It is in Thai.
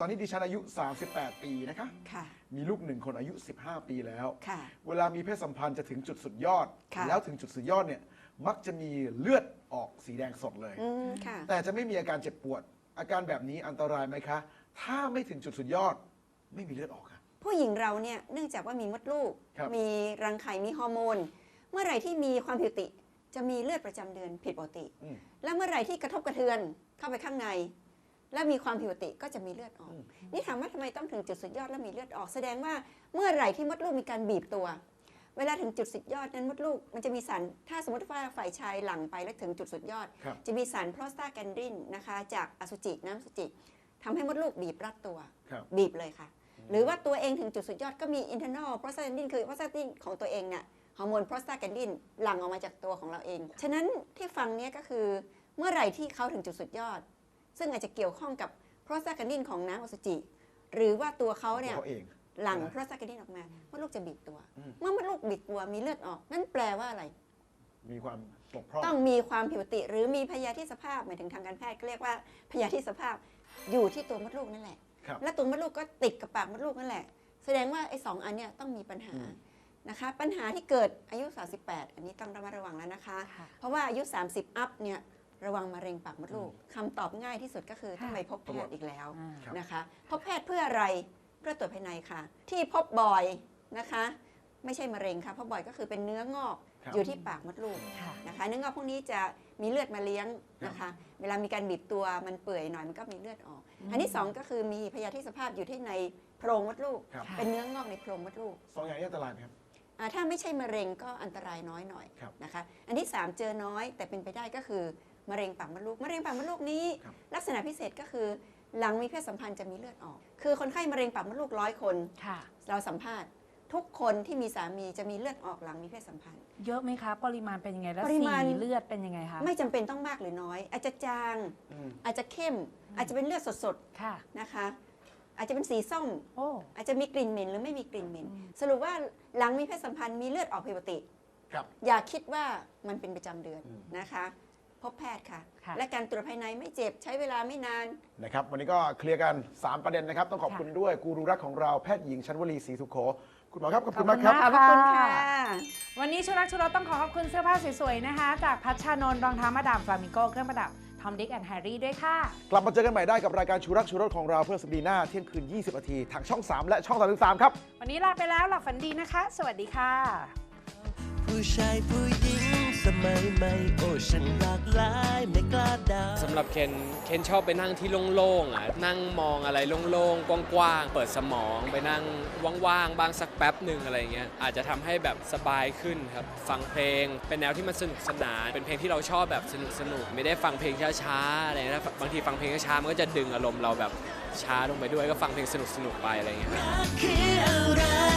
ตอนนี้ดิฉันอายุ 38 ปีนะคะ ค่ะ มีลูกหนึ่งคนอายุ 15 ปีแล้ว ค่ะ เวลามีเพศสัมพันธ์จะถึงจุดสุดยอด ค่ะ แล้วถึงจุดสุดยอดเนี่ย มักจะมีเลือดออกสีแดงสดเลย อืมค่ะ แต่จะไม่มีอาการเจ็บปวด อาการแบบนี้อันตรายไหมคะ ถ้าไม่ถึงจุดสุดยอด ไม่มีเลือดออกค่ะ ผู้หญิงเราเนี่ยเนื่องจากว่ามีมดลูก ครับ มีรังไข่มีฮอร์โมน เมื่อไหร่ที่มีความผิดปกติ จะมีเลือดประจำเดือนผิดปกติ อืม และเมื่อไหร่ที่กระทบกระเทือนเข้าไปข้างใน และมีความผิดปกติก็จะมีเลือดออกอืมนี่ถามว่าทำไมต้องถึงจุดสุดยอดแล้วมีเลือดออกแสดงว่าเมื่อไหร่ที่มดลูกมีการบีบตัว เวลาถึงจุดสุดยอดนั้นมดลูกมันจะมีสารถ้าสมมติว่าฝ่ายชายหลั่งไปแล้วถึงจุดสุดยอดครับจะมีสารโปรสตาแกนดินนะคะ จากอสุจิน้ำอสุจิทำให้มดลูกบีบรัดตัวครับบีบเลยค่ะ หรือว่าตัวเองถึงจุดสุดยอดก็มี internal prostaglandin คือ prostaglandin ของตัวเองเนี่ยฮอร์โมน prostaglandin หลั่งออกมาจากตัวของเราเอง ฉะนั้นที่ฟังเนี้ยก็คือเมื่อไหร่ที่เขาถึงจุดสุดยอด ซึ่งอาจจะเกี่ยวข้องกับ prostaglandin ของน้ำอสุจิ หรือว่าตัวเขาเนี่ยตัวเขาเอง หลั่งนะ prostaglandin ออกมามดลูกจะบีบตัว อืม เมื่อมดลูกบีบตัวมีเลือดออก นั่นแปลว่าอะไร มีความบกพร่อง ต้องมีความผิดปกติ หรือมีพยาธิสภาพหมายถึงทางการแพทย์ก็เรียกว่าพยาธิสภาพอยู่ที่ตัวมดลูกนั่นแหละ ครับ และตัวมดลูกก็ติดกับปากมดลูกนั่นแหละ แสดงว่าไอ้สองอันเนี่ยต้องมีปัญหาอืม นะคะ ปัญหาที่เกิดอายุ 38 อันนี้ต้องระมัดระวังแล้วนะคะ ค่ะ เพราะว่าอายุ 30 อัพเนี่ย ระวังมะเร็งปากมดลูกคำตอบง่ายที่สุดก็คือต้องไปพบแพทย์อีกแล้วอ่าครับ นะคะ พบแพทย์เพื่ออะไรเพื่อตรวจภายในค่ะ ที่พบบ่อยนะคะ ไม่ใช่มะเร็งค่ะพบบ่อยก็คือเป็นเนื้องอกครับ อยู่ที่ปากมดลูก ค่ะ นะคะเนื้องอกพวกนี้จะมีเลือดมาเลี้ยงนะคะ เวลามีการบีบตัวมันเปื่อยหน่อยมันก็มีเลือดออกอันที่สองก็คือมีพยาธิสภาพอยู่ที่ในโพรงมดลูก ครับค่ะเป็นเนื้องอกในโพรงมดลูกสองอย่างนี้อันตรายไหมครับ อ่าถ้าไม่ใช่มะเร็งก็อันตรายน้อยหน่อยครับ นะคะ อันที่สามเจอน้อยแต่เป็นไปได้ก็คือ มะเร็งปากมดลูกมะเร็งปากมดลูกนี้ ครับ ลักษณะพิเศษก็คือหลังมีเพศสัมพันธ์จะมีเลือดออก คือคนไข้มะเร็งปากมดลูกร้อยคน ค่ะ เราสัมภาษณ์ ทุกคนที่มีสามีจะมีเลือดออกหลังมีเพศสัมพันธ์ เยอะไหมคะ ปริมาณเป็นยังไง แล้วปริมาณสีเลือดเป็นยังไงคะไม่จำเป็นต้องมากหรือน้อย อาจจะจาง อืม อาจจะเข้ม อาจจะเป็นเลือดสดค่ะ ๆนะคะ อาจจะเป็นสีส้ม โอ้ อาจจะมีกลิ่นเหม็นหรือไม่มีกลิ่นเหม็น อืม สรุปว่าหลังมีเพศสัมพันธ์มีเลือดออกผิดปกติ ครับอย่าคิดว่ามันเป็นประจำเดือนอืม นะคะ พบแพทย์ค่ะ ค่ะ และการตรวจภายในไม่เจ็บใช้เวลาไม่นาน นะครับวันนี้ก็เคลียร์กัน 3 ประเด็นนะครับ ต้องขอบคุณด้วยกูรูรักของเราแพทย์หญิงชั้นวลีศรีสุโข คุณหมอครับขอบคุณมากครับ ขอบขอบคุณค่ะ วันนี้ชุรักชุรสต้องขอขอบคุณเสื้อผ้าสวยๆนะคะ จากพัชชานนท์รองเท้ามาดามฟลามิงโกเครื่องประดับทอมดิกแอนด์แฮร์รี่ด้วยค่ะ กลับมาเจอกันใหม่ได้กับรายการชูรักชูรสของเราเพื่อสัปดาห์หน้าเที่ยงคืน 20นาทีทางช่อง 3 และช่อง 33 ครับ วันนี้ลาไปแล้วหลับฝันดีนะคะ สวัสดีค่ะ ผู้ชายผู้หญิง สมัยใหม่โอ้ฉันหลากหลายไม่กล้าเดาสำหรับเคนเคนชอบไปนั่งที่โล่งๆอะนั่งมองอะไรโล่งๆกว้างๆเปิดสมองไปนั่งว่างๆบ้างสักแป๊บหนึ่งอะไรเงี้ยอาจจะทำให้แบบสบายขึ้นครับฟังเพลงเป็นแนวที่มันสนุกสนาน เป็นเพลงที่เราชอบแบบสนุกสนุกๆไม่ได้ฟังเพลงช้าๆอะไรเงี้ยถ้าบางทีฟังเพลงช้าๆมันก็จะดึงอารมณ์เราแบบช้าลงไปด้วยก็ฟังเพลงสนุกๆไปอะไรเงี้ยรักคืออะไร